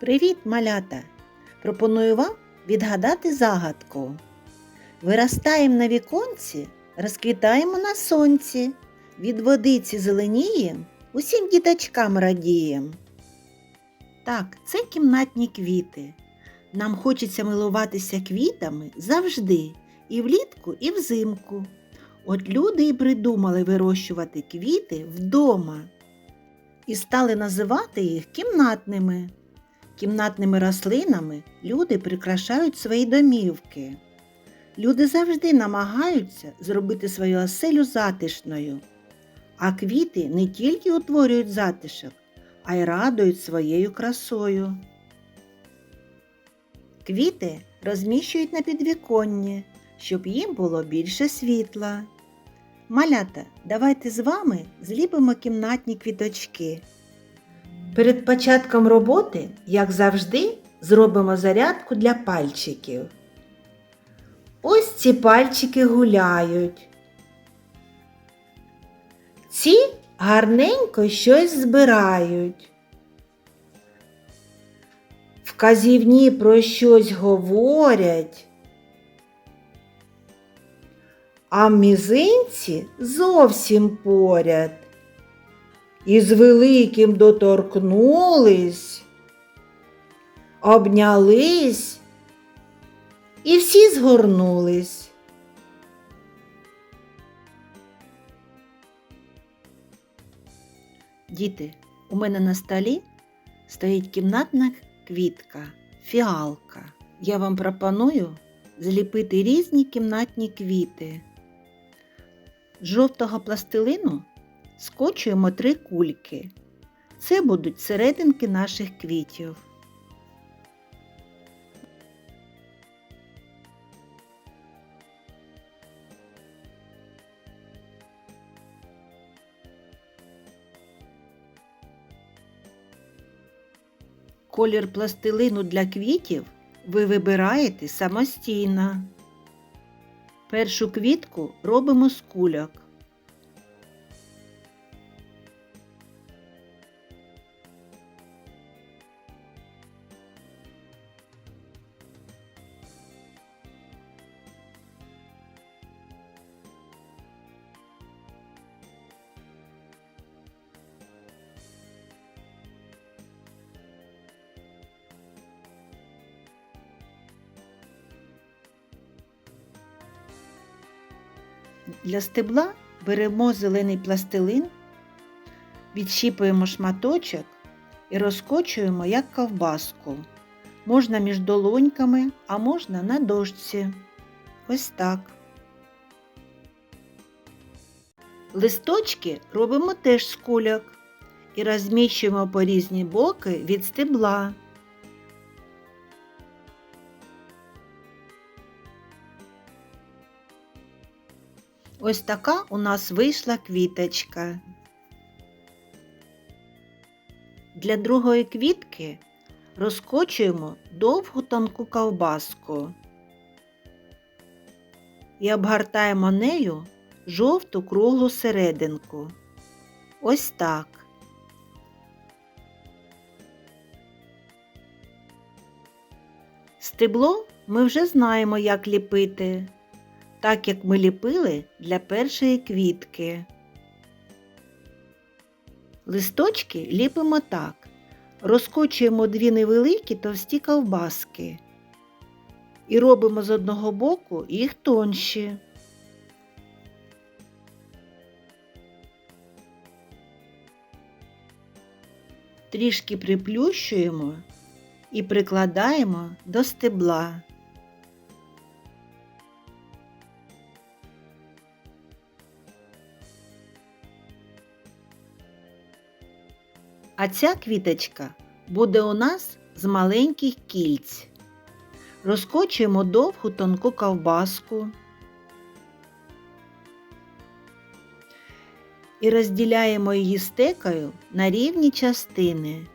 Привіт, малята! Пропоную вам відгадати загадку. Виростаємо на віконці, розквітаємо на сонці, від водиці зеленієм, усім діточкам радієм. Так, це кімнатні квіти. Нам хочеться милуватися квітами завжди, і влітку, і взимку. От люди і придумали вирощувати квіти вдома і стали називати їх кімнатними. Кімнатними рослинами люди прикрашають свої домівки. Люди завжди намагаються зробити свою оселю затишною, а квіти не тільки утворюють затишок, а й радують своєю красою. Квіти розміщують на підвіконні, щоб їм було більше світла. Малята, давайте з вами зліпимо кімнатні квіточки. Перед початком роботи, як завжди, зробимо зарядку для пальчиків. Ось ці пальчики гуляють. Ці гарненько щось збирають. Вказівні про щось говорять. А мізинці зовсім поряд. І з великим доторкнулись, обнялись і всі згорнулись. Діти, у мене на столі стоїть кімнатна квітка, фіалка. Я вам пропоную зліпити різні кімнатні квіти. З жовтого пластилину скочуємо три кульки. Це будуть серединки наших квітів. Колір пластилину для квітів ви вибираєте самостійно. Першу квітку робимо з кульок. Для стебла беремо зелений пластилин, відщіпуємо шматочок і розкочуємо як ковбаску. Можна між долоньками, а можна на дошці. Ось так. Листочки робимо теж з кульок і розміщуємо по різні боки від стебла. Ось така у нас вийшла квіточка. Для другої квітки розкочуємо довгу тонку ковбаску і обгортаємо нею жовту круглу серединку. Ось так. Стебло ми вже знаємо, як ліпити так як ми ліпили для першої квітки. Листочки ліпимо так. Розкочуємо дві невеликі товсті ковбаски і робимо з одного боку їх тонші. Трішки приплющуємо і прикладаємо до стебла. А ця квіточка буде у нас з маленьких кільць. Розкочуємо довгу тонку ковбаску і розділяємо її стекою на рівні частини.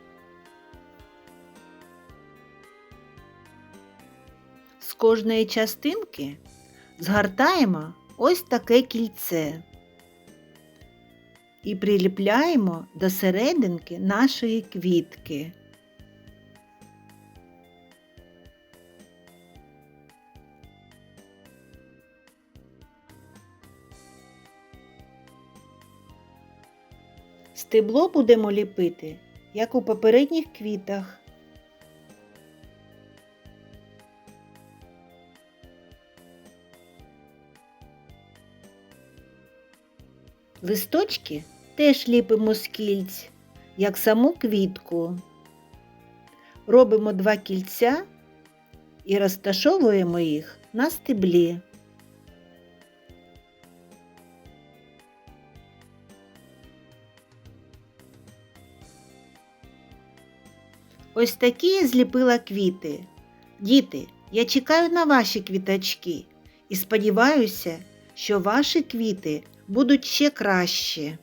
З кожної частинки згортаємо ось таке кільце і приліпляємо до серединки нашої квітки. Стебло будемо ліпити, як у попередніх квітах. Листочки теж ліпимо з кільць, як саму квітку. Робимо два кільця і розташовуємо їх на стеблі. Ось такі я зліпила квіти. Діти, я чекаю на ваші квіточки і сподіваюся, що ваші квіти будуть ще кращі.